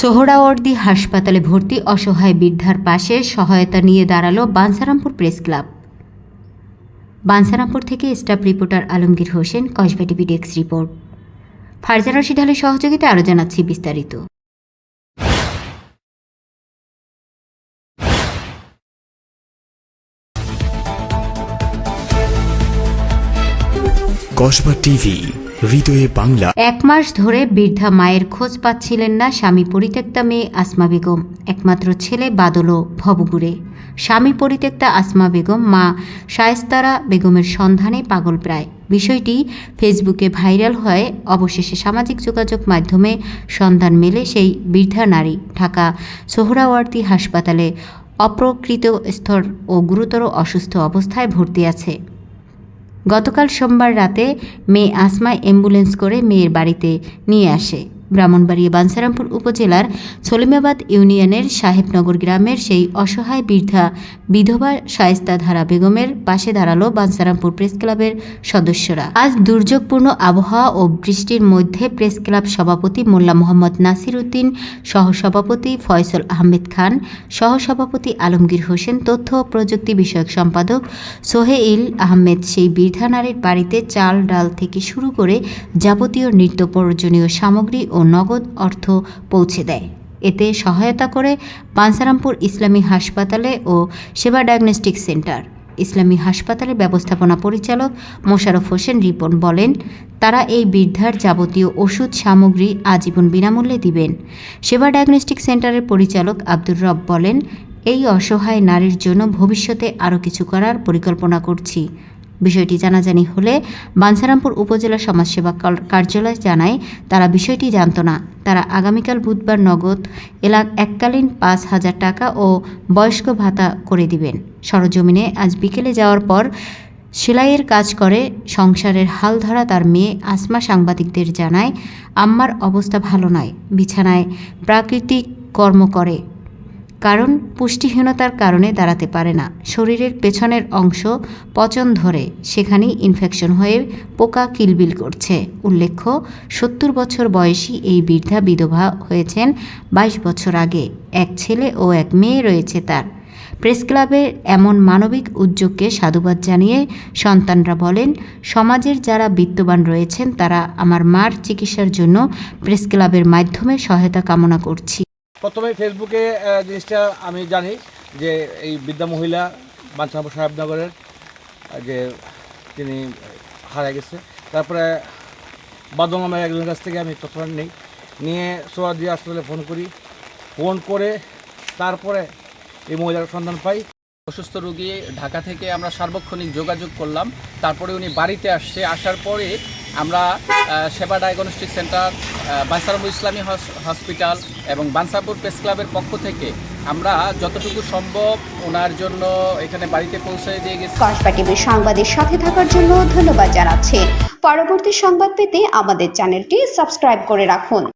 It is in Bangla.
সোহরাওয়ার্দী হাসপাতালে ভর্তি অসহায় বৃদ্ধার পাশে সহায়তা নিয়ে দাঁড়াল বানসারামপুর প্রেস ক্লাব। বানসারামপুর থেকে staff reporter Alamgir Hossain, Kasba TV desk report. Farzana Rashid সহযোগিতা আরও জানাচ্ছি বিস্তারিত। কসবা টিভি হৃদয়ে বাংলা। এক মাস ধরে বৃদ্ধা মায়ের খোঁজ পাচ্ছিলেন না স্বামী পরিত্যক্তা মেয়ে আসমা বেগম, একমাত্র ছেলে বাদলও ভবগুড়ে স্বামী পরিত্যক্তা আসমা বেগম, মা শায়েস্তারা বেগমের সন্ধানে পাগল প্রায়। বিষয়টি ফেসবুকে ভাইরাল হয়ে অবশেষে সামাজিক যোগাযোগ মাধ্যমে সন্ধান মেলে সেই বৃদ্ধা নারী ঢাকা সোহরাওয়ার্দী হাসপাতালে অপ্রকৃত স্তর ও গুরুতর অসুস্থ অবস্থায় ভর্তি আছে। গতকাল সোমবার রাতে মেয়ে আসমা অ্যাম্বুলেন্স করে মেয়ের বাড়িতে নিয়ে আসে। ব্রাহ্মণবাড়িয়া বাঞ্ছারামপুর উপজেলার সলিমাবাদ ইউনিয়নের সাহেবনগর গ্রামের সেই অসহায় বৃদ্ধা বিধবা শায়েস্তা ধারা বেগমের পাশে দাঁড়াল বাঞ্ছারামপুর প্রেস ক্লাবের সদস্যরা। আজ দুর্যোগপূর্ণ আবহাওয়া ও বৃষ্টির মধ্যে প্রেস ক্লাব সভাপতি মোল্লা মোহাম্মদ নাসির উদ্দিন, সহসভাপতি ফয়সল আহমেদ খান, সহসভাপতি আলমগীর হোসেন, তথ্য ও প্রযুক্তি বিষয়ক সম্পাদক সোহেইল আহমেদ সেই বৃদ্ধা নারীর বাড়িতে চাল ডাল থেকে শুরু করে যাবতীয় নিত্য প্রয়োজনীয় সামগ্রী ও নগদ অর্থ পৌঁছে দেয়। এতে সহায়তা করে বাঞ্ছারামপুর ইসলামী হাসপাতালে ও সেবা ডায়াগনস্টিক সেন্টার। ইসলামী হাসপাতালের ব্যবস্থাপনা পরিচালক মোশারফ হোসেন রিপন বলেন, তারা এই বৃদ্ধার যাবতীয় ওষুধ, সামগ্রী, আজীবন বিনামূল্যে দিবেন। সেবা ডায়াগনস্টিক সেন্টারের পরিচালক আব্দুর রব বলেন, এই অসহায় নারীর জন্য ভবিষ্যতে আরও কিছু করার পরিকল্পনা করছি। বিষয়টি জানাজানি হলে বাঞ্ছারামপুর উপজেলা সমাজসেবা কার্যালয় জানায়, তারা বিষয়টি জানত না। তারা আগামীকাল বুধবার নগদ এলাক এককালীন পাঁচ হাজার টাকা ও বয়স্ক ভাতা করে দিবেন। সরজমিনে আজ বিকেলে যাওয়ার পর সেলাইয়ের কাজ করে সংসারের হাল ধরা তার মেয়ে আসমা সাংবাদিকদের জানায়, আম্মার অবস্থা ভালো নয়। বিছানায় প্রাকৃতিক কর্ম করে। কারণ পুষ্টিহীনতার কারণে দাঁড়াতে পারে না। শরীরের পেছনের অংশ পচন ধরে, সেখানেই ইনফেকশন হয়ে পোকা কিলবিল করছে। উল্লেখ্য, সত্তর বছর বয়সী এই বৃদ্ধা বিধবা হয়েছেন বাইশ বছর আগে। এক ছেলে ও এক মেয়ে রয়েছে তার। প্রেস ক্লাবের এমন মানবিক উদ্যোগকে সাধুবাদ জানিয়ে সন্তানরা বলেন, সমাজের যারা বিত্তবান রয়েছেন, তারা আমার মার চিকিৎসার জন্য প্রেস ক্লাবের মাধ্যমে সহায়তা কামনা করছি। প্রথমে ফেসবুকে জিনিসটা আমি জানি যে এই বৃদ্ধা মহিলা বাঞ্ছানপুর সাহেবনগরের যে তিনি হারা গেছে। তারপরে বাদল নামের একজনের কাছ থেকে আমি তথ্য নেই। নিয়ে সোয়াদি হাসপাতালে ফোন করি। ফোন করে তারপরে এই মহিলার সন্ধান পাই। অসুস্থ রোগী ঢাকা থেকে আমরা সার্বক্ষণিক যোগাযোগ করলাম। তারপরে উনি বাড়িতে আসছে। আসার পরে আমরা সেবা ডায়াগনস্টিক সেন্টার বানসারামপুর ইসলামী হস- হসপিটাল এবং বানসাপুর প্রেস ক্লাবের পক্ষ থেকে আমরা যতটুকু সম্ভব ওনার জন্য এখানে বাড়িতে পৌঁছে দিয়ে গেছি। কসবা টিভির সংবাদের সাথে থাকার জন্য ধন্যবাদ জানাচ্ছি। পরবর্তী সংবাদ পেতে আমাদের চ্যানেলটি সাবস্ক্রাইব করে রাখুন।